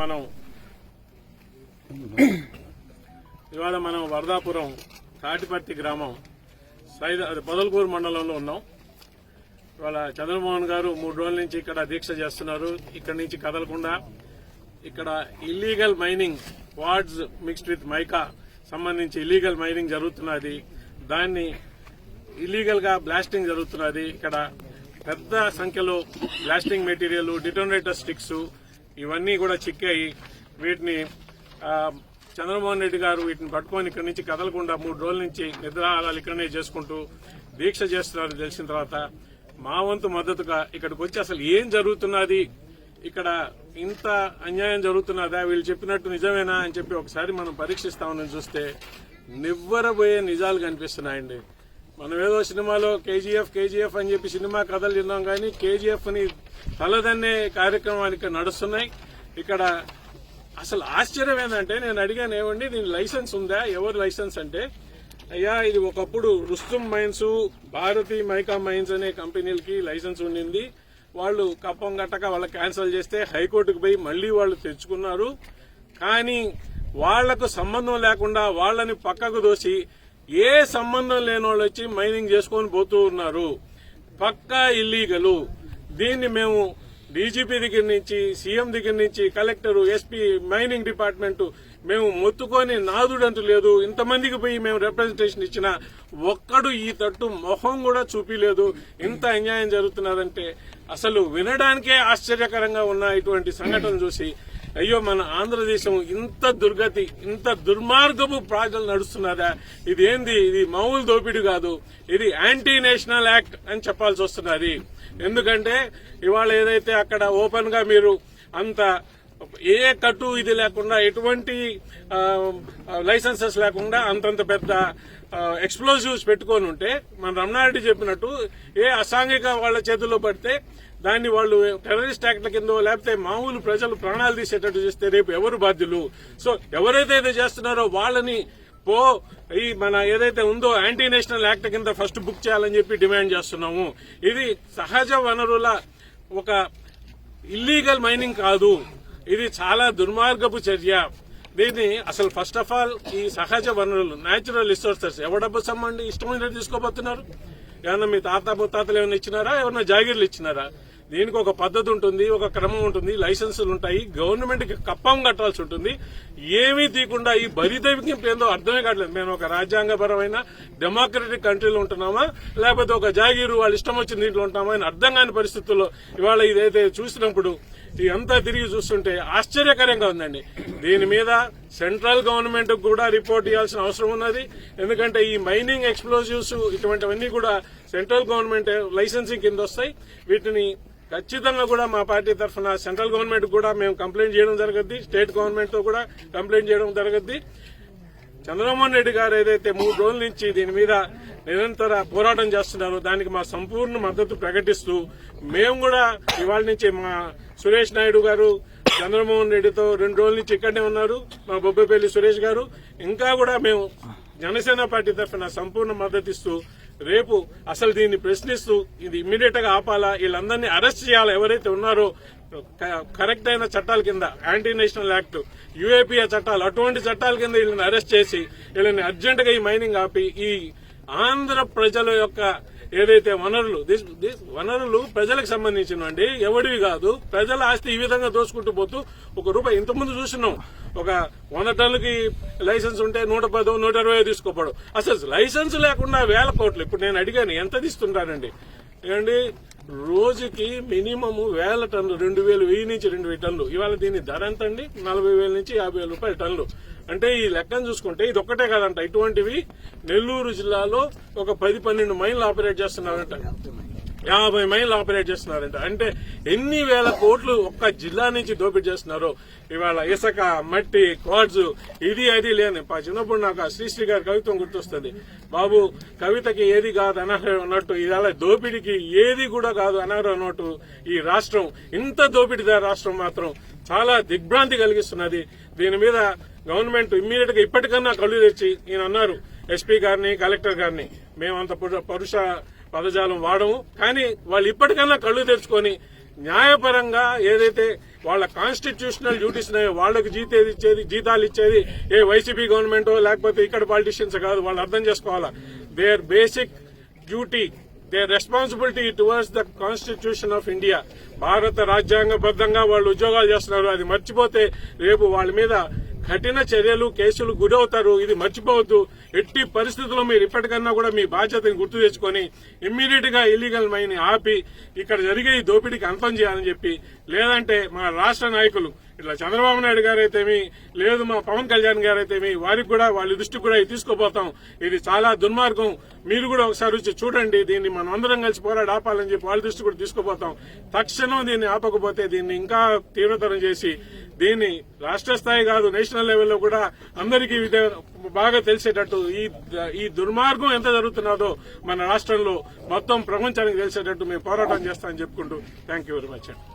మనం ఇవాళ మనం వరదాపురం తాటిపర్తి గ్రామం సైద అది మండలంలో ఉన్నాం. ఇవాళ చంద్రమోహన్ గారు మూడు రోజుల నుంచి ఇక్కడ దీక్ష చేస్తున్నారు. ఇక్కడ నుంచి కదలకుండా ఇక్కడ illegal mining wards mixed with mica సంబంధించి ఇల్లీగల్ మైనింగ్ జరుగుతున్నది. దాన్ని ఇల్లీగల్గా బ్లాస్టింగ్ జరుగుతున్నది. ఇక్కడ పెద్ద సంఖ్యలో బ్లాస్టింగ్ మెటీరియల్ డిటోనేటర్ స్టిక్స్ ఇవన్నీ కూడా చిక్కాయి. వీటిని చంద్రమోహన్ రెడ్డి గారు వీటిని పట్టుకొని ఇక్కడి నుంచి కదలకుండా మూడు రోజుల నుంచి నిద్రాహారాలు ఇక్కడనే చేసుకుంటూ దీక్ష చేస్తున్నారు తెలిసిన తర్వాత మా వంతు మద్దతుగా ఇక్కడికి వచ్చి అసలు ఏం జరుగుతున్నది? ఇక్కడ ఇంత అన్యాయం జరుగుతున్నదా? వీళ్ళు చెప్పినట్టు నిజమేనా అని చెప్పి ఒకసారి మనం పరీక్షిస్తామని చూస్తే నివ్వరబోయే నిజాలు కనిపిస్తున్నాయండి. మనం ఏదో సినిమాలో కేజీఎఫ్ కేజీఎఫ్ అని చెప్పి సినిమా కథలు విన్నాం కానీ కేజీఎఫ్ని తలదన్నే కార్యక్రమాలు ఇక్కడ నడుస్తున్నాయి. ఇక్కడ అసలు ఆశ్చర్యం ఏంటంటే నేను అడిగాను ఏమండి దీని లైసెన్స్ ఉందా? ఎవరు లైసెన్స్ అంటే? అయ్యా ఇది ఒకప్పుడు Rustum mines Bharati mica mines అనే కంపెనీలకి లైసెన్స్ ఉండింది. వాళ్ళు కప్పం గట్టక వాళ్ళ క్యాన్సిల్ చేస్తే హైకోర్టుకు పోయి మళ్ళీ వాళ్ళు తెచ్చుకున్నారు. కానీ వాళ్ళకు సంబంధం లేకుండా వాళ్ళని పక్కకు దోసి ఏ సంబంధం లేని వాళ్ళు వచ్చి మైనింగ్ చేసుకొని పోతూ ఉన్నారు. పక్కా ఇల్లీగలు. దీన్ని మేము డీజీపీ దగ్గర నుంచి సీఎం దగ్గర నుంచి కలెక్టర్ ఎస్పీ మైనింగ్ డిపార్ట్మెంట్ మేము మొత్తుకొని నాదుడంటూ లేదు. ఇంతమందికి పోయి మేము రిప్రజెంటేషన్ ఇచ్చిన ఒక్కడు ఈ తట్టు మొహం కూడా చూపిలేదు. ఇంత అన్యాయం జరుగుతున్నదంటే అసలు వినడానికే ఆశ్చర్యకరంగా ఉన్న ఇటువంటి సంఘటన చూసి అయ్యో మన ఆంధ్రదేశం ఇంత దుర్గతి ఇంత దుర్మార్గపు ప్రాజలు నడుస్తున్నదా? ఇది ఏంది ఇది మామూలు దోపిడీ కాదు. ఇది యాంటీ నేషనల్ యాక్ట్ అని చెప్పాల్సి వస్తున్నది. ఎందుకంటే ఇవాళ ఏదైతే అక్కడ ఓపెన్గా మీరు అంత ఏ కట్టు ఇది లేకుండా ఎటువంటి లైసెన్సెస్ లేకుండా అంతంత పెద్ద ఎక్స్ప్లోజివ్స్ పెట్టుకొని ఉంటే మన రమణారెడ్డి చెప్పినట్టు ఏ అసాంఘిక వాళ్ళ చేతుల్లో పడితే దాన్ని వాళ్ళు టెర్రరిస్ట్ యాక్ట్ల కింద లేకపోతే మామూలు ప్రజలు ప్రాణాలు తీసేటట్టు చేస్తే రేపు ఎవరు బాధ్యులు? సో ఎవరైతే ఇది చేస్తున్నారో వాళ్ళని పో ఈ మన ఏదైతే ఉందో యాంటీ నేషనల్ యాక్ట్ కింద ఫస్ట్ బుక్ చేయాలని చెప్పి డిమాండ్ చేస్తున్నాము. ఇది సహజ వనరుల ఒక ఇల్లీగల్ మైనింగ్ కాదు. ఇది చాలా దుర్మార్గపు చర్య. దీన్ని అసలు ఫస్ట్ ఆఫ్ ఆల్ ఈ సహజ వనరులు న్యాచురల్ రిసోర్సెస్ ఎవడబ్బు సమ్మండి ఇష్టమైనట్టు తీసుకోబోతున్నారు? ఏమన్నా మీ తాత ముత్తాతలు ఏమైనా ఇచ్చినారా? ఏమన్నా జాగీర్లు ఇచ్చినారా? దీనికి ఒక పద్ధతి ఉంటుంది ఒక క్రమం ఉంటుంది లైసెన్సులు ఉంటాయి గవర్నమెంట్కి కప్పం కట్టాల్సి ఉంటుంది. ఏమీ తీయకుండా ఈ బరిదవికింపు ఏందో అర్థమే కావట్లేదు. మేము ఒక రాజ్యాంగపరమైన డెమోక్రటిక్ కంట్రీలో ఉంటున్నామా లేకపోతే ఒక జాగీరు వాళ్ళు ఇష్టం వచ్చిన దీంట్లో ఉంటామా అని అర్థం కాని పరిస్థితుల్లో ఇవాళ ఇదైతే చూసినప్పుడు ఇదంతా తిరిగి చూస్తుంటే ఆశ్చర్యకరంగా ఉందండి. దీని మీద సెంట్రల్ గవర్నమెంట్ కూడా రిపోర్ట్ ఇవ్వాల్సిన అవసరం ఉన్నది. ఎందుకంటే ఈ మైనింగ్ ఎక్స్ప్లోజివ్స్ ఇటువంటివన్నీ కూడా సెంట్రల్ గవర్నమెంట్ లైసెన్సింగ్ కింద వస్తాయి. వీటిని ఖచ్చితంగా కూడా మా పార్టీ తరఫున సెంట్రల్ గవర్నమెంట్ కూడా మేము కంప్లైంట్ చేయడం జరగద్ది స్టేట్ గవర్నమెంట్తో కూడా కంప్లైంట్ చేయడం జరగద్ది. చంద్రమోహన్ రెడ్డి గారు ఏదైతే మూడు రోజుల నుంచి దీని మీద నిరంతర పోరాటం చేస్తున్నారో దానికి మా సంపూర్ణ మద్దతు ప్రకటిస్తూ మేము కూడా ఇవాళ నుంచి మా సురేష్ నాయుడు గారు చంద్రమోహన్ రెడ్డితో రెండు రోజుల నుంచి ఇక్కడనే ఉన్నారు మా బొబ్బపల్లి సురేష్ గారు. ఇంకా కూడా మేము జనసేన పార్టీ తరఫున సంపూర్ణ మద్దతు ఇస్తూ రేపు అసలు దీన్ని ప్రశ్నిస్తూ ఇది ఇమ్మీడియట్గా ఆపాలా? వీళ్ళందరినీ అరెస్ట్ చేయాలా? ఎవరైతే ఉన్నారో క- కరెక్ట్ అయిన చట్టాల కింద యాంటీ నేషనల్ యాక్ట్ యుఏపీఏ చట్టాలు అటువంటి చట్టాల కింద వీళ్ళని అరెస్ట్ చేసి వీళ్ళని అర్జెంట్గా ఈ మైనింగ్ ఆపి ఈ ఆంధ్ర ప్రజల యొక్క ఏదైతే వనరులు వనరులు ప్రజలకు సంబంధించినవండి ఎవడివి కాదు ప్రజల ఆస్తి ఈ విధంగా దోచుకుంటూ పోతూ ఒక రూపాయి ఇంతకుముందు చూసినాం. ఒక వంద టన్నులకి లైసెన్స్ ఉంటే నూట పదో నూట ఇరవై తీసుకోపడు. అసలు లైసెన్స్ లేకుండా వేల కోట్లు ఇప్పుడు నేను అడిగాను ఎంత తీసుకుంటానండి ఏమండి? రోజుకి మినిమం వేల టన్నులు రెండు వేలు వెయ్యి నుంచి రెండు వేల టన్నులు. ఇవాళ దీని ధర ఎంత అండి నలభై వేల నుంచి యాభై వేల రూపాయల టన్నులు. అంటే ఈ లెక్కను చూసుకుంటే ఇది ఒక్కటే కాదంట. ఇటువంటివి నెల్లూరు జిల్లాలో ఒక పది పన్నెండు మైళ్ళు ఆపరేట్ చేస్తున్నారంట. యాభై మైళ్ళు ఆపరేట్ చేస్తున్నారంట. అంటే ఎన్ని వేల కోట్లు ఒక్క జిల్లా నుంచి దోపిడీ చేస్తున్నారో. ఇవాళ ఇసుక మట్టి క్వాడ్స్ ఇది అది లేని పా చిన్నప్పుడు నాకు ఆ శ్రీశ్రీ గారి కవిత్వం గుర్తొస్తుంది. బాబు కవితకి ఏది కాదు అనర్హం అన్నట్టు ఇవాళ దోపిడీకి ఏది కూడా కాదు అనర్హం అన్నట్టు ఈ రాష్ట్రం ఇంత దోపిడీదార రాష్ట్రం మాత్రం చాలా దిగ్భ్రాంతి కలిగిస్తున్నది. దీని మీద గవర్నమెంట్ ఇమ్మీడియట్గా ఇప్పటికన్నా కళ్ళు తెచ్చి ఈయన అన్నారు ఎస్పీ గారిని కలెక్టర్ గారిని. మేమంత పురు- పరుష పదజాలం వాడము. కానీ వాళ్ళు ఇప్పటికన్నా కళ్ళు తెరుచుకొని న్యాయపరంగా ఏదైతే వాళ్ళ కాన్స్టిట్యూషనల్ డ్యూటీస్ ఉన్నాయో వాళ్ళకి జీతేది ఇచ్చేది జీతాలు ఇచ్చేది ఏ వైసీపీ గవర్నమెంట్ లేకపోతే ఇక్కడ పాలిటిషియన్స్ కాదు వాళ్ళు అర్థం చేసుకోవాలా? Their basic duty their responsibility towards the constitution of India భారత రాజ్యాంగబద్ధంగా వాళ్ళు ఉద్యోగాలు చేస్తున్నారు. అది మర్చిపోతే రేపు వాళ్ళ మీద కఠిన చర్యలు కేసులు గురవుతారు. ఇది మర్చిపోవద్దు. ఎట్టి పరిస్థితుల్లో మీరు ఇప్పటికన్నా కూడా మీ బాధ్యతని గుర్తు తెచ్చుకొని ఇమ్మీడియట్గా ఇల్లీగల్ మైన్ ఆపి ఇక్కడ జరిగే ఈ దోపిడీకి అంతం చేయాలని చెప్పి లేదంటే మా రాష్ట్ర నాయకులు ఇట్లా చంద్రబాబు నాయుడు గారైతేమి లేదు మా పవన్ కళ్యాణ్ గారైతేమి వారికి కూడా వాళ్ళ దృష్టికి కూడా ఇది తీసుకుపోతాం. ఇది చాలా దుర్మార్గం. మీరు కూడా ఒకసారి వచ్చి చూడండి దీన్ని మనం అందరం కలిసి పోరాడు ఆపాలని చెప్పి వాళ్ళ దృష్టి కూడా తీసుకుపోతాం. తక్షణం దీన్ని ఆపకపోతే దీన్ని ఇంకా తీవ్రతరం చేసి దీన్ని రాష్ట్ర స్థాయి కాదు నేషనల్ లెవెల్లో కూడా అందరికీ బాగా తెలిసేటట్టు ఈ ఈ దుర్మార్గం ఎంత జరుగుతున్నదో మన రాష్ట్రంలో మొత్తం ప్రపంచానికి తెలిసేటట్టు మేము పోరాటం చేస్తామని చెప్పుకుంటూ థ్యాంక్ యూ వెరీ మచ్ అండి.